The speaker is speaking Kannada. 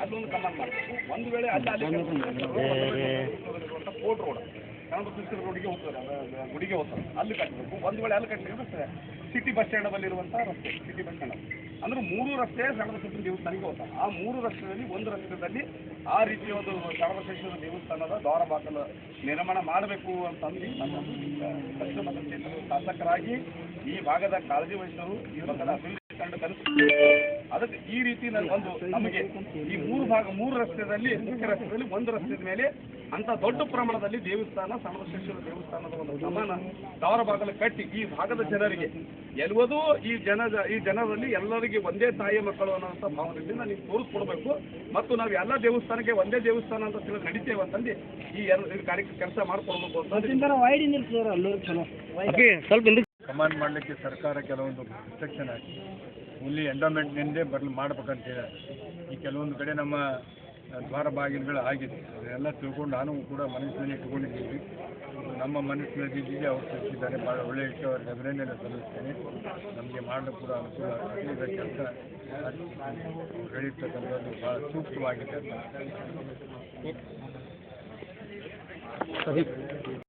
ಅದೊಂದು ಕಮಾಂಡ್ ಮಾಡಬೇಕು ಒಂದು ವೇಳೆ ಅಲ್ಲಿ ಅಲ್ಲಿ ಕೋರ್ಟ್ ರೋಡ್ ಕನ್ನಡ ಸಿಸ್ಟರ್ ರೋಡಿಗೆ ಹೋಗ್ತಾರೆ ಅದ- ಗುಡಿಗೆ ಹೋಗ್ತಾರೆ ಅಲ್ಲಿ ಕಟ್ಟಬೇಕು ಒಂದು ವೇಳೆ ಅಲ್ಲಿ ಕಟ್ಟಿದ್ರೆ ಸಿಟಿ ಬಸ್ ಸ್ಟ್ಯಾಂಡ್ ಬಲ್ಲಿ ಇರುವಂಥ ರಸ್ತೆ ಸಿಟಿ ಬಸ್ ಸ್ಟ್ಯಾಂಡ್ ಅಂದ್ರೆ ಮೂರು ರಸ್ತೆ ಶರಣಬಸವೇಶ್ವರ ದೇವಸ್ಥಾನಕ್ಕೆ ಹೋಗ್ತಾರೆ ಆ ಮೂರು ರಸ್ತೆಯಲ್ಲಿ ಒಂದು ರಸ್ತೆಯಲ್ಲಿ ಆ ರೀತಿಯ ಒಂದು ಶರಣಬಸವೇಶ್ವರ ದೇವಸ್ಥಾನದ ದ್ವಾರ ಬಾಕಲು ನಿರ್ಮಾಣ ಮಾಡಬೇಕು ಅಂತಂದು ನಮ್ಮ ಪಶ್ಚಿಮ ಕ್ಷೇತ್ರದ ಶಾಸಕರಾಗಿ ಈ ಭಾಗದ ಕಾಳಜಿ ವಹಿಸಲು ಈ ಭಾಗದ ಅಭಿವೃದ್ಧಿ ಅದಕ್ಕೆ ಈ ರೀತಿ ನಾನು ಒಂದು ನಮಗೆ ಈ ಮೂರು ಭಾಗ ಮೂರು ರಸ್ತೆಯಲ್ಲಿ ಮುಖ್ಯ ರಸ್ತೆಯಲ್ಲಿ ಒಂದು ರಸ್ತೆಯ ಮೇಲೆ ಅಂತ ದೊಡ್ಡ ಪ್ರಮಾಣದಲ್ಲಿ ದೇವಸ್ಥಾನ ಸಮರಶೇಶ್ವರ ದೇವಸ್ಥಾನದ ಒಂದು ಸಮಾನ ಸಾವಿರ ಭಾಗದಲ್ಲಿ ಕಟ್ಟಿ ಈ ಭಾಗದ ಜನರಿಗೆ. ಎಲ್ಲವೂ ಈ ಜನ ಈ ಜನರಲ್ಲಿ ಎಲ್ಲರಿಗೆ ಒಂದೇ ತಾಯಿ ಮಕ್ಕಳು ಅನ್ನೋಂಥ ಭಾವನೆಯಿಂದ ನೀವು ತೋರಿಸ್ಕೊಡ್ಬೇಕು. ಮತ್ತು ನಾವು ಎಲ್ಲ ದೇವಸ್ಥಾನಕ್ಕೆ ಒಂದೇ ದೇವಸ್ಥಾನ ಅಂತ ತಿಳಿದು ನಡಿತೇವೆ ಅಂತಂದು ಈ ಎರಡು ಕಾರ್ಯಕ್ರಮ ಕೆಲಸ ಮಾಡ್ಕೊಡ್ಬೇಕು ಅಂತ ಕಮಾಂಡ್ ಮಾಡಲಿಕ್ಕೆ ಸರ್ಕಾರ ಕೆಲವೊಂದು ರಿಸ್ಟ್ರಿಕ್ಷನ್ ಹಾಕಿ. ಓನ್ಲಿ ಎಂಡೋಮೆಂಟ್ನಿಂದೇ ಬರಲು ಮಾಡ್ಬೇಕಂತ ಹೇಳಿ ಈ ಕೆಲವೊಂದು ಕಡೆ ನಮ್ಮ ದ್ವಾರ ಬಾಗಿಲುಗಳು ಆಗಿದೆ. ಅದೆಲ್ಲ ತಿಳ್ಕೊಂಡು ನಾನು ಕೂಡ ಮನಸ್ಸಿನಲ್ಲಿ ಇಟ್ಕೊಂಡಿದ್ದೀವಿ ನಮ್ಮ ಮನಸ್ಸಿನಲ್ಲಿ ಅವ್ರು ತಿಳಿಸಿದ್ದಾರೆ. ಭಾಳ ಒಳ್ಳೆಯ ವಿಷಯ, ಅವರಿಗೆ ಅಭಿನಂದನೆ ಸಲ್ಲಿಸ್ತೇನೆ. ನಮಗೆ ಮಾಡಲು ಕೂಡ ಅನುಕೂಲ ಆಗ್ತದೆ ಇದರ ಕೆಲಸ ಹೇಳಿರ್ತಕ್ಕಂಥದ್ದು ಭಾಳ ಸೂಕ್ತವಾಗಿದೆ